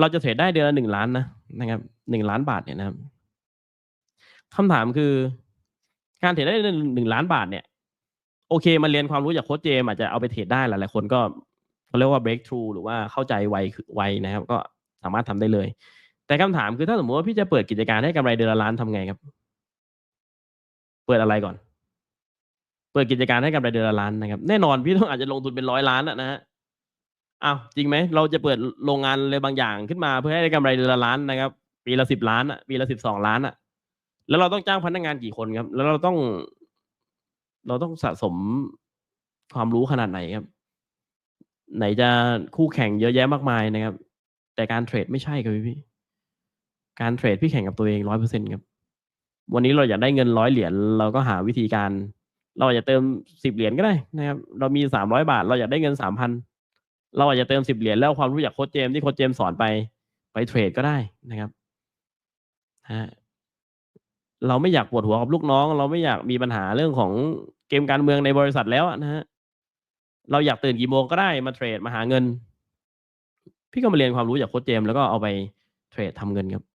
เราจะเทรดได้เดือนละหนึ่งล้านนะนะครับหนึ่งล้านบาทเนี่ยนะครับคำถามคือ การเทรดได้หนึ่งล้านบาทเนี่ย โอเคมาเรียนความรู้จากโค้ชเจมอาจจะเอาไปเทรดได้หลายๆคนก็เขาเรียกว่า break through หรือว่าเข้าใจไวไวนะครับ ก็สามารถทำได้เลย แต่คำถามคือถ้าสมมติว่าพี่จะเปิดกิจการให้กำไรเดือนละล้านทำไงครับ เปิดอะไรก่อน เปิดกิจการให้กำไรเดือนละล้านนะครับ แน่นอนพี่ต้องอาจจะลงทุนเป็นร้อยล้านอะนะฮะ อ้าวจริงไหมเราจะเปิดโรงงานอะไรบางอย่างขึ้นมาเพื่อให้ได้กำไรละล้านนะครับ ปีละสิบล้านอะปีละสิบสองล้านอะแล้วเราต้องจ้างพนักงานกี่คนครับ แล้วเราต้อง เราต้องสะสมความรู้ขนาดไหนครับ ไหนจะคู่แข่งเยอะแยะมากมายนะครับ แต่การเทรดไม่ใช่ครับพี่การเทรดพี่แข่งกับตัวเองร้อยเปอร์เซ็นครับ วันนี้เราอยากได้เงินร้อยเหรียญเราก็หาวิธีการ เราอยาจจะเติมสิบเหรียญก็ได้นะครับ เรามีสามร้อยบาท เราอยากได้เงินสามพัน เราอาจจะเติมสิบเหรียญแล้วความรู้จากโค้ชเจมส์ที่โค้ชเจมส์สอนไปไปเทรดก็ได้นะครับฮะเราไม่อยากปวดหัวกับลูกน้อง เราไม่อยากมีปัญหาเรื่องของเกมการเมืองในบริษัทแล้วนะฮะเราอยากตื่นกี่โมงก็ได้มาเทรดมาหาเงิน พี่ก็มาเรียนความรู้จากโค้ชเจมส์แล้วก็เอาไปเทรดทำเงินครับ